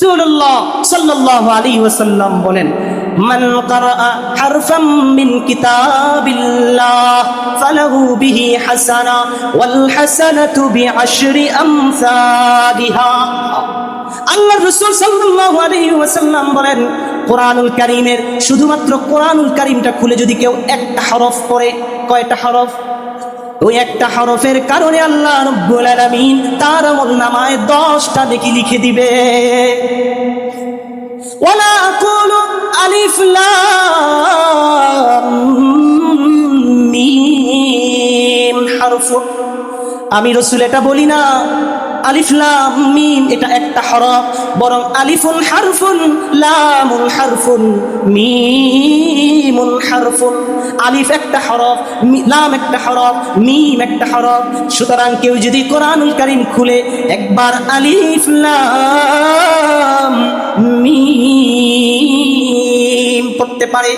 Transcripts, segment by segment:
রাসূলুল্লাহ সাল্লাল্লাহু আলাইহি ওয়াসাল্লাম বলেন, মান ক্বারাআ হারফাম মিন কিতাবিল্লাহ, ফালাহু বিহি হাসানা, ওয়াল হাসানাতু বিআশরি আমসালিহা। আল্লাহ রসুল সাল্লাল্লাহু আলাইহি ওয়াসাল্লাম বলেন, কোরআনুল কারীমের শুধুমাত্র কোরআনুল কারীমটা খুলে যদি কেউ একটা হরফ পড়ে, কয়টা হরফ? ওই একটা হরফের কারণে আল্লাহ রব্বুল তার নামায় 10টা নেকি লিখে দিবে। ওয়ালা মিম আমি রসুল এটা বলি না। আলিফ লাম মিম, এটা একটা হরফ, বরং আলিফুন হারফুন, লামুন হারফুন, মিমুন হারফুন। আলিফ একটা হরফ লাম একটা হরফ, মিম একটা হরফ। সুতরাং কেউ যদি কোরআনুল কারীম খুলে, একবার আলিফ লাম মিম পড়তে পারে।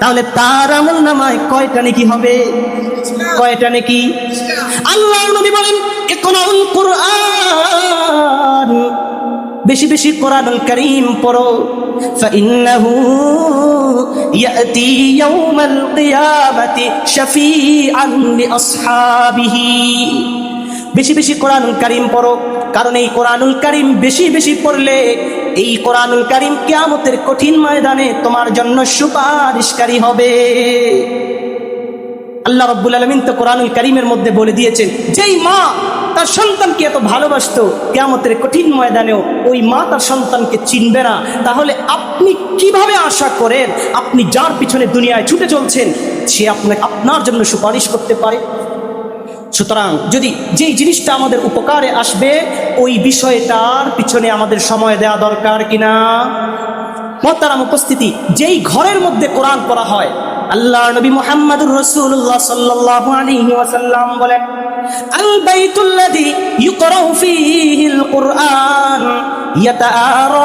তাহলে তার আমল নামায় কয়টা নাকি হবে? কয়টা নাকি? আল্লাহ নবী বলেন বেশি বেশি কোরআনুল কারীম পড়ো فإنه يأتي يوم القيامة شفيعا لأصحابه বেশি বেশি কোরআনুল কারীম পড়ো কারণ এই কোরআনুল কারীম বেশি বেশি পড়লে এই কোরআনুল কারীম কিয়ামতের কঠিন ময়দানে তোমার জন্য সুপারিশকারী হবে আল্লাহ রব্বুল আলমিন তো কোরআনুল করিমের মধ্যে বলে দিয়েছেন, যেই মা তার সন্তানকে এত ভালোবাসতো, কেয়ামতের কঠিন ময়দানেও ওই মা তার সন্তানকে চিনবে না। তাহলে আপনি কীভাবে আশা করেন আপনি যার পিছনে দুনিয়ায় ছুটে চলছেন, সে আপনাকে আপনার জন্য সুপারিশ করতে পারে? সুতরাং যদি যেই জিনিসটা আমাদের উপকারে আসবে, ওই বিষয়টার পিছনে আমাদের সময় দেওয়া দরকার কিনা? মহতারাম উপস্থিতি, যেই ঘরের মধ্যে কোরআন করা হয় আল্লাহ নবী মুহাম্মদুর রাসূলুল্লাহ সাল্লাল্লাহু আলাইহি ওয়াসাল্লাম বলেন আল বাইতুল্লাযী ইউকরাউ ফীহিল কুরআন ইয়াতাআরা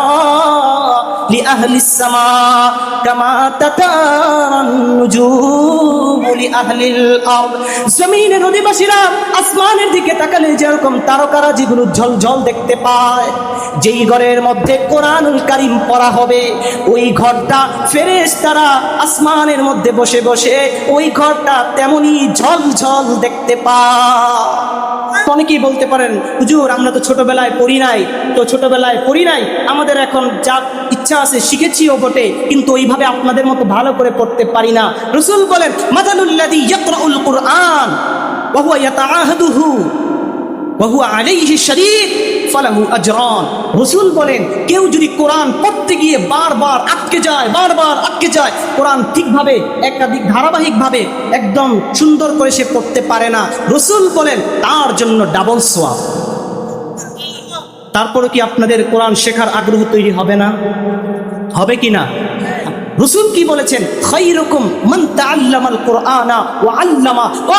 لأهل السماء كما تتارى النجوم لأهل الأرض জমিনের অধিবাসীরা আসমানের দিকে তাকালে যেরকম তারকারা যেগুলো ঝল ঝল দেখতে পায় যেই ঘরের মধ্যে কোরআনুল কারিম পড়া হবে ওই ঘরটা ফেরেশ তারা আসমানের মধ্যে বসে বসে ওই ঘরটা তেমনি ঝল ঝল দেখতে পায় অনেকেই বলতে পারেন হুজুর আমরা তো ছোটবেলায় পড়ি নাই তো ছোটবেলায় পড়ি নাই আমাদের এখন যা ইচ্ছা আছে, শিখেছিও বটে, কিন্তু ওইভাবে আপনাদের মতো ভালো করে পড়তে পারি না। রসুল বলেন মাদালুল্লাদি ইয়াকরাউল কুরআন ওয়া হুয়া ইয়াতাআহাদুহু ওয়া হুয়া আলাইহি শারীক, ফালাহু আজরান। রসুল বলেন, কেউ যদি কোরআন পড়তে গিয়ে বারবার আটকে যায়, বারবার আটকে যায়, কোরআন ঠিকভাবে, একাধিক ধারাবাহিকভাবে একদম সুন্দর করে সে পড়তে পারে না। রসুল বলেন, তার জন্য ডাবল সোয়াব তারপরে কি আপনাদের কোরআন শেখার আগ্রহ তৈরি হবে না? হবে কি না? রসুল কি বলেছেন? মান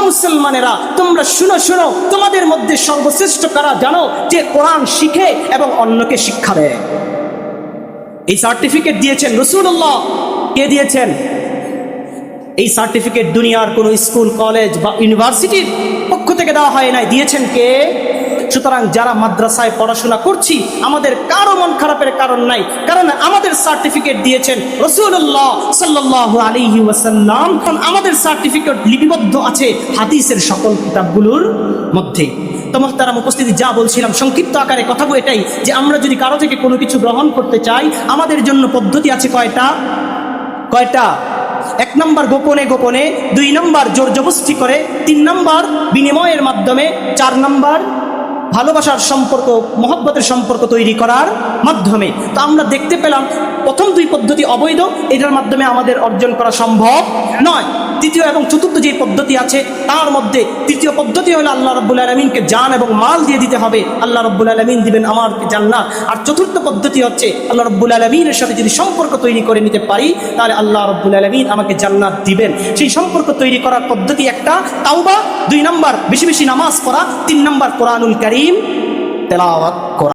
মুসলমানেরা, তোমরা শুনো শুনো, তোমাদের মধ্যে সর্বশ্রেষ্ঠ কারা জানো যে কোরআন শিখে এবং অন্যকে শিক্ষা দেয়? এই সার্টিফিকেট দিয়েছেন রসুল্লাহ কে দিয়েছেন? এই সার্টিফিকেট দুনিয়ার কোনো স্কুল, কলেজ বা ইউনিভার্সিটির পক্ষ থেকে দেওয়া হয় নাই। দিয়েছেন কে? সুতরাং যারা মাদ্রাসায় পড়াশোনা করছি, আমাদের কারও মন খারাপের কারণ নাই। কারণ আমাদের সার্টিফিকেট দিয়েছেন রসুল্লাহ সাল্লাহ আলিহি ওয়াসাল্লাম। আমাদের সার্টিফিকেট লিপিবদ্ধ আছে হাদিসের সকল কিতাবগুলোর মধ্যে। তো মোহতারাম, উপস্থিতি যা বলছিলাম, সংক্ষিপ্ত আকারে কথাবো এটাই যে আমরা যদি কারও থেকে কোনো কিছু গ্রহণ করতে চাই, আমাদের জন্য পদ্ধতি আছে কয়টা? কয়টা? এক নম্বর গোপনে গোপনে, দুই নম্বর জোর জবস্তি করে, তিন নম্বর বিনিময়ের মাধ্যমে, চার নম্বর ভালোবাসার সম্পর্ক, মহব্বতের সম্পর্ক তৈরি করার মাধ্যমে। তো আমরা দেখতে পেলাম প্রথম দুই পদ্ধতি অবৈধ, এটার মাধ্যমে আমাদের অর্জন করা সম্ভব নয়। তৃতীয় এবং চতুর্থ যে পদ্ধতি আছে, তার মধ্যে তৃতীয় পদ্ধতি হলো আল্লাহ রব্বুল আলমিনকে জান এবং মাল দিয়ে দিতে হবে। আল্লাহ রব্বুল আলমিন দিবেন আমারকে জান্নাত। আর চতুর্থ পদ্ধতি হচ্ছে, আল্লাহ রব্বুল আলমিনের সাথে যদি সম্পর্ক তৈরি করে নিতে পারি, তাহলে আল্লাহ রব্বুল আলমিন আমাকে জান্নাত দিবেন। সেই সম্পর্ক তৈরি করার পদ্ধতি একটা, তাওবা। দুই নম্বর, বেশি বেশি নামাজ পড়া। তিন নম্বর, কোরআনুল করিম, তেলাওয়াত।